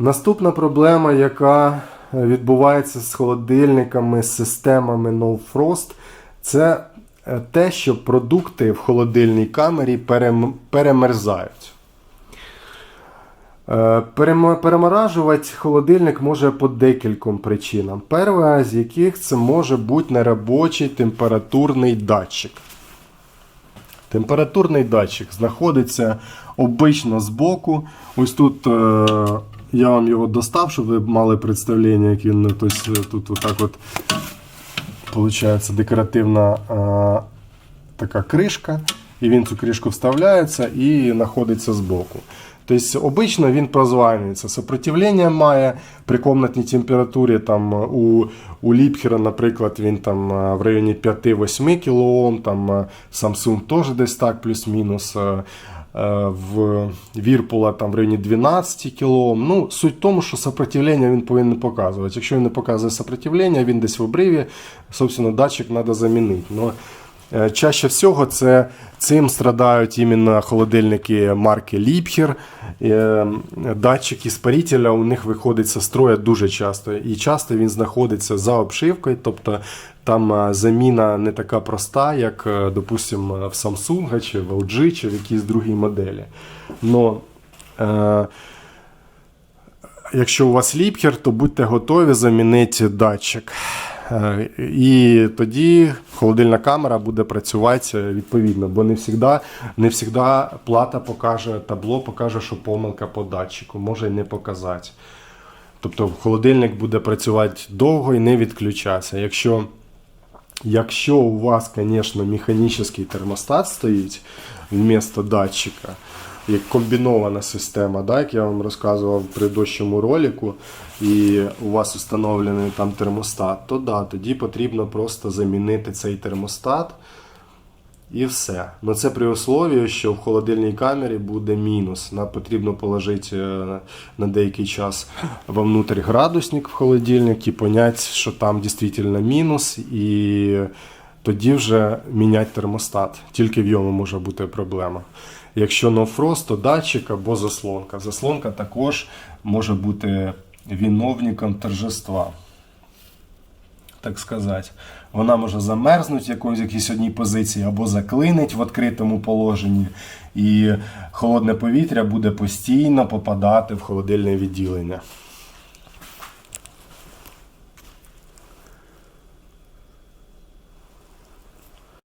Наступна проблема, яка відбувається з холодильниками, з системами No Frost, це е, те, що продукти в холодильній камері перемерзають. Е, Переморажувати холодильник може по декільком причинам. Перша з яких це може бути неробочий температурний датчик. Температурний датчик знаходиться обично збоку. Ось тут е, я вам його достав, щоб ви мали представлення, як він тобто, тут отак от виходить декоративна е, така кришка, і він цю кришку вставляється і знаходиться збоку. Тобто, обично він прозванюється. Сопротивлення має при комнатній температурі. Там, у, у Ліпхера, наприклад, він там е, в районі 5-8 кОм, там е, Samsung теж десь так, плюс-мінус. Е, В Вірпула там в районі 12 кОм. Ну, суть в тому, що сопротивлення він повинен показувати. Якщо він не показує сопротивлення, він десь в обриві, собственно, датчик треба замінити. Чаще всього це цим страдають іменно холодильники марки Liebherr. Е, Датчик іспарителя у них виходить зі строя дуже часто. І часто він знаходиться за обшивкою, тобто там е, заміна не така проста, як, е, допустимо, в Samsung чи в LG чи в якійсь другій моделі. Но, е, Якщо у вас ліпхер, то будьте готові замінити датчик. Е, І тоді холодильна камера буде працювати відповідно, бо не завжди, не завжди плата покаже, табло покаже, що помилка по датчику, може і не показати. Тобто холодильник буде працювати довго і не відключатися. Якщо, якщо у вас, звісно, механічний термостат стоїть вместо датчика, як комбінована система, да, як я вам розказував в предыдущому ролику, і у вас встановлений там термостат, то да, тоді потрібно просто замінити цей термостат. І все. Ну це при услові, що в холодильній камері буде мінус. Нам потрібно положити е, на деякий час вовнутрь градусник в холодильник і поняти, що там дійсно мінус, і тоді вже міняти термостат. Тільки в ньому може бути проблема. Якщо нофрост, то датчик або заслонка. Заслонка також може бути виновником торжества так сказати. Вона може замерзнути в якійсь одній позиції або заклинить в відкритому положенні, і холодне повітря буде постійно попадати в холодильне відділення.